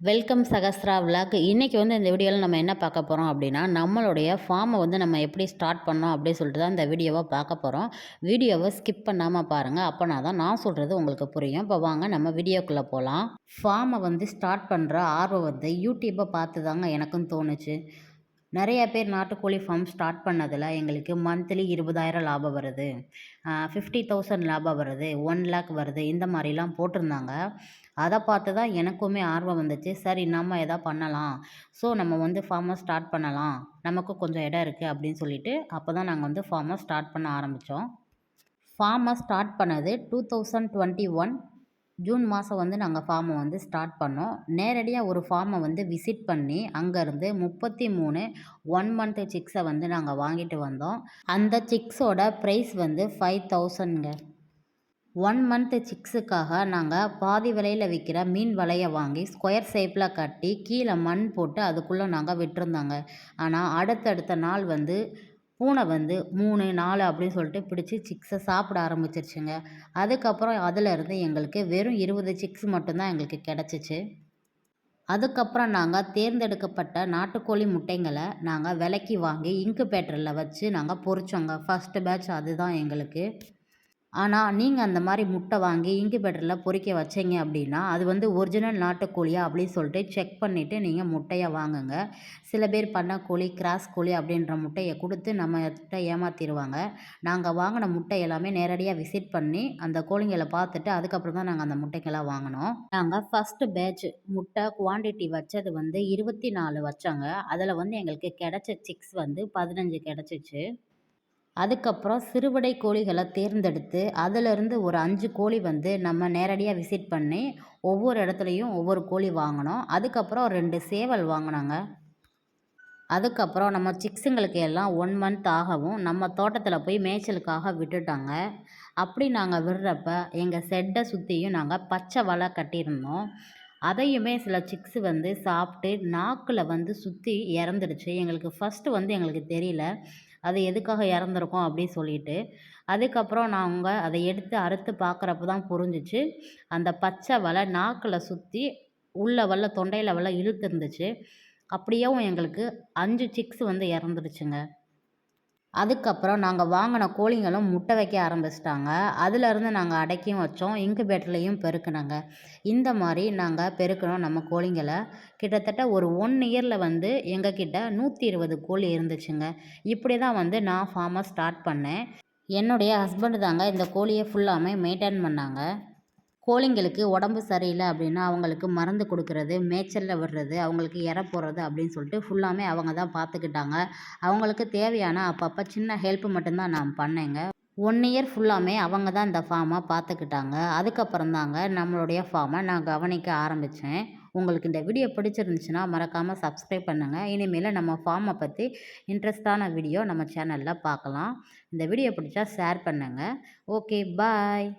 Welcome Sahasra vlog இன்றைக்கி வந்து இந்த வீடியோவில் நம்ம என்ன பார்க்க போகிறோம் அப்படின்னா நம்மளுடைய ஃபார்மை வந்து நம்ம எப்படி ஸ்டார்ட் பண்ணோம் அப்படின்னு சொல்லிட்டு தான் இந்த வீடியோவை பார்க்க போகிறோம் வீடியோவை ஸ்கிப் பண்ணாமல் பாருங்கள் அப்போனா தான் நான் சொல்கிறது உங்களுக்கு புரியும். இப்போ வாங்க நம்ம வீடியோக்குள்ளே போகலாம் ஃபார்மை வந்து ஸ்டார்ட் பண்ணுற ஆர்வம் வந்து யூடியூப்பை பார்த்து தாங்க எனக்கும் தோணுச்சு. நிறைய பேர் நாட்டுக்கோழி ஃபார்ம் ஸ்டார்ட் பண்ணதில் எங்களுக்கு மந்த்லி இருபதாயிரம் லாபம் வருது. ஃபிஃப்டி தௌசண்ட் லாபம் வருது. ஒன் லேக் வருது. இந்த மாதிரிலாம் போட்டிருந்தாங்க. அதை பார்த்து தான் எனக்குமே ஆர்வம் வந்துச்சு. சரி நம்ம எதா பண்ணலாம். ஸோ நம்ம வந்து ஃபார்மை ஸ்டார்ட் பண்ணலாம். நமக்கு கொஞ்சம் இடம் இருக்குது அப்படின்னு சொல்லிட்டு அப்போ தான் நாங்கள் வந்து ஃபார்மை ஸ்டார்ட் பண்ண ஆரம்பித்தோம் ஃபார்மை ஸ்டார்ட் பண்ணது two thousand twenty one June மாதம் வந்து நாங்கள் ஃபார்மை வந்து ஸ்டார்ட் பண்ணோம். நேரடியாக ஒரு ஃபார்மை வந்து விசிட் பண்ணி அங்கேருந்து முப்பத்தி மூணு ஒன் மந்த்து சிக்ஸை வந்து நாங்கள் வாங்கிட்டு வந்தோம். அந்த சிக்ஸோட ப்ரைஸ் வந்து ஃபைவ் தௌசண்ட்ங்க ஒன் மந்த்து சிக்ஸுக்காக நாங்கள் பாதி விலையில் விற்கிற மீன் வலையை வாங்கி ஸ்கொயர் ஷேப்பில் கட்டி கீழே மண் போட்டு அதுக்குள்ளே நாங்கள் விட்டுருந்தோங்க. ஆனால் அடுத்தடுத்த நாள் வந்து பூனை வந்து மூணு நாலு அப்படின்னு சொல்லிட்டு பிடிச்சி சிக்ஸை சாப்பிட ஆரம்பிச்சிருச்சுங்க. அதுக்கப்புறம் அதிலிருந்து எங்களுக்கு வெறும் இருபது சிக்ஸ் மட்டும்தான் எங்களுக்கு கிடச்சிச்சு. அதுக்கப்புறம் நாங்கள் தேர்ந்தெடுக்கப்பட்ட நாட்டுக்கோழி முட்டைங்களை நாங்கள் விலைக்கு வாங்கி இன்குபேட்டரில் வச்சு நாங்கள் பொறிச்சோங்க. ஃபஸ்ட்டு பேட்ச் அதுதான் எங்களுக்கு. ஆனால் நீங்கள் அந்த மாதிரி முட்டை வாங்கி இன்குபேட்டரில் பொறிக்க வச்சீங்க அப்படின்னா அது வந்து ஒரிஜினல் நாட்டுக்கோழியா அப்படின்னு சொல்லிட்டு செக் பண்ணிவிட்டு நீங்கள் முட்டையை வாங்குங்க. சில பேர் பண்ண கோழி கிராஸ் கோழி அப்படின்ற முட்டையை கொடுத்து நம்மகிட்ட ஏமாற்றிடுவாங்க நாங்கள் வாங்கின முட்டை எல்லாமே நேரடியாக விசிட் பண்ணி அந்த கோழிங்களை பார்த்துட்டு அதுக்கப்புறம் தான் நாங்கள் அந்த முட்டைக்கெல்லாம் வாங்கினோம். நாங்கள் ஃபஸ்ட்டு பேட்ச் முட்டை குவான்டிட்டி வச்சது வந்து இருபத்தி நாலு வச்சோங்க. அதில் வந்து எங்களுக்கு கிடச்ச சிக்ஸ் வந்து பதினஞ்சு கிடச்சிச்சு. அதுக்கப்புறம் சிறுவிடை கோழிகளை தேர்ந்தெடுத்து அதிலிருந்து ஒரு அஞ்சு கோழி வந்து நம்ம நேரடியாக விசிட் பண்ணி ஒவ்வொரு இடத்துலையும் ஒவ்வொரு கோழி வாங்கினோம். அதுக்கப்புறம் ரெண்டு சேவல் வாங்கினாங்க. அதுக்கப்புறம் நம்ம சிக்ஸுங்களுக்கு எல்லாம் ஒன் மந்த் ஆகவும் நம்ம தோட்டத்தில் போய் மேய்ச்சலுக்காக விட்டுட்டாங்க. அப்படி நாங்கள் விடுறப்ப எங்கள் செட்டை சுற்றியும் நாங்கள் பச்சை வலை கட்டியிருந்தோம். அதையுமே சில சிக்ஸு வந்து சாப்பிட்டு நாக்கில் வந்து சுற்றி இறந்துடுச்சு. எங்களுக்கு ஃபஸ்ட்டு வந்து எங்களுக்கு தெரியல. அது எதுக்காக இறந்துருக்கோம் அப்படின்னு சொல்லிட்டு அதுக்கப்புறம் நாங்கள் அதை எடுத்து அறுத்து பார்க்குறப்ப தான் புரிஞ்சிச்சு. அந்த பச்சை வலை நாக்கில் சுற்றி உள்ள வல்ல தொண்டையில் வல்ல இழுத்துருந்துச்சு. அப்படியேவும் எங்களுக்கு அஞ்சு சிக்ஸ் வந்து இறந்துருச்சுங்க அதுக்கப்புறம் நாங்கள் வாங்கின கோழிங்களும் முட்டை வைக்க ஆரம்பிச்சிட்டாங்க. அதுலேருந்து நாங்கள் அடைக்கியும் வச்சோம். இன்குபேட்டர்லேயும் பெருக்கினாங்க. இந்த மாதிரி நாங்கள் பெருக்கினோம் நம்ம கோழிங்களை. கிட்டத்தட்ட ஒரு ஒன் இயரில் வந்து எங்கக்கிட்ட நூற்றி இருபது கோழி இருந்துச்சுங்க. இப்படி தான் வந்து நான் ஃபார்மை ஸ்டார்ட் பண்ணேன். என்னுடைய ஹஸ்பண்டு தாங்க இந்த கோழியை ஃபுல்லாமே மெயின்டைன் பண்ணாங்க. கோழிங்களுக்கு உடம்பு சரியில்லை அப்படின்னா அவங்களுக்கு மருந்து கொடுக்குறது மேய்ச்சலில் விடுறது அவங்களுக்கு இற போடுறது அப்படின்னு சொல்லிட்டு ஃபுல்லாமே அவங்க தான் பார்த்துக்கிட்டாங்க. அவங்களுக்கு தேவையான அப்பப்போ சின்ன ஹெல்ப் மட்டும்தான் நான் பண்ணேங்க. ஒன் இயர் ஃபுல்லாமே அவங்க தான் இந்த ஃபார்மை பார்த்துக்கிட்டாங்க. அதுக்கப்புறம் தாங்க நம்மளுடைய ஃபார்மை நான் கவனிக்க ஆரம்பித்தேன் உங்களுக்கு இந்த வீடியோ பிடிச்சிருந்துச்சுன்னா மறக்காமல் சப்ஸ்கிரைப் பண்ணுங்கள் இனிமேல் நம்ம ஃபார்மை பற்றி இன்ட்ரெஸ்டான வீடியோ நம்ம சேனலில் பார்க்கலாம். இந்த வீடியோ பிடிச்சா ஷேர் பண்ணுங்கள் ஓகே பாய்